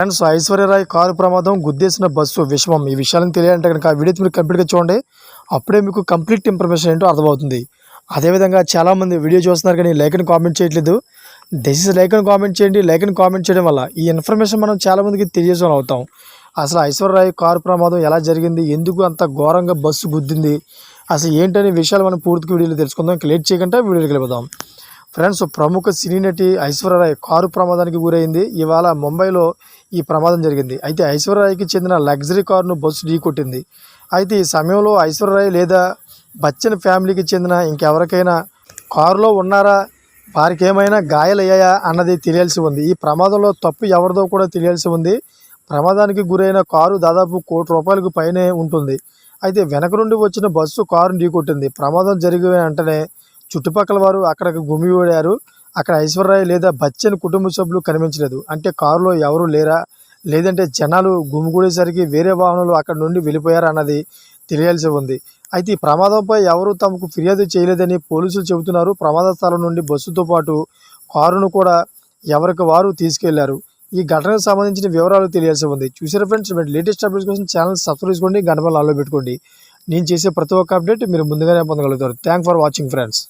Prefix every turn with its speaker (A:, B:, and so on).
A: Friends Aishwarya Rai car ప్రమాదం గుద్దేసిన bus విషమం. ఈ విషయాలను తెలియాలంటే కనుక ఆ వీడియో మీరు కంప్లీట్గా చూడండి. అప్పుడే మీకు కంప్లీట్ ఇన్ఫర్మేషన్ ఏంటో అర్థమవుతుంది. అదేవిధంగా చాలామంది వీడియో చూస్తున్నారు కానీ లైక్ అని కామెంట్ చేయట్లేదు. దయచేసి లైక్ అని కామెంట్ చేయండి. లైక్ అని కామెంట్ చేయడం వల్ల ఈ ఇన్ఫర్మేషన్ మనం చాలామందికి తెలియజేసిన అవుతాం. అసలు ఐశ్వర్యరాయ్ కారు ప్రమాదం ఎలా జరిగింది? ఎందుకు అంత ఘోరంగా బస్సు గుద్దింది? అసలు ఏంటనే విషయాలు మనం పూర్తిగా వీడియోలో తెలుసుకుందాం. లేట్ చేయకుండా వీడియోకి వెళ్ళిపోదాం. ఫ్రెండ్స్ ప్రముఖ సినీ నటి ఐశ్వర్యరాయ్ కారు ప్రమాదానికి గురైంది. ఇవాళ ముంబైలో ఈ ప్రమాదం జరిగింది. అయితే ఐశ్వర్యరాయ్కి చెందిన లగ్జరీ కారును బస్సు ఢీకొట్టింది. అయితే ఈ సమయంలో ఐశ్వర్యరాయ్ లేదా బచ్చన్ ఫ్యామిలీకి చెందిన ఇంకెవరికైనా కారులో ఉన్నారా? వారికి ఏమైనా గాయాలయ్యాయా అన్నది తెలియాల్సి ఉంది. ఈ ప్రమాదంలో తప్పు ఎవరిదో కూడా తెలియాల్సి ఉంది. ప్రమాదానికి గురైన కారు దాదాపు కోటి రూపాయలకు పైనే ఉంటుంది. అయితే వెనక నుండి వచ్చిన బస్సు కారును ఢీకొట్టింది. ప్రమాదం జరిగిన వెంటనే చుట్టుపక్కల వారు అక్కడికి గుమిగూడారు అక్కడ ఐశ్వర్యరాయ్ లేదా బచ్చన్ కుటుంబ సభ్యులు కనిపించలేదు. అంటే కారులో ఎవరు లేరా? లేదంటే జనాలు గుమిగూడేసరికి వేరే వాహనాలు అక్కడ నుండి వెళ్ళిపోయారా అన్నది తెలియాల్సి ఉంది. అయితే ఈ ప్రమాదంపై ఎవరు తమకు ఫిర్యాదు చేయలేదని పోలీసులు చెబుతున్నారు. ప్రమాద స్థలం నుండి బస్సుతో పాటు కారును కూడా ఎవరికి వారు తీసుకెళ్ళారు. ఈ ఘటనకు సంబంధించిన వివరాలు తెలియాల్సి ఉంది. చూసారు ఫ్రెండ్స్ మీరు లేటెస్ట్ అప్డేట్స్ కోసం ఛానల్ సబ్స్క్రైబ్ చేసుకోండి గంట ఆలో పెట్టుకోండి. నేను చేసే ప్రతి ఒక్క అప్డేట్ మీరు ముందుగానే పొందగలుగుతారు. Thank for watching friends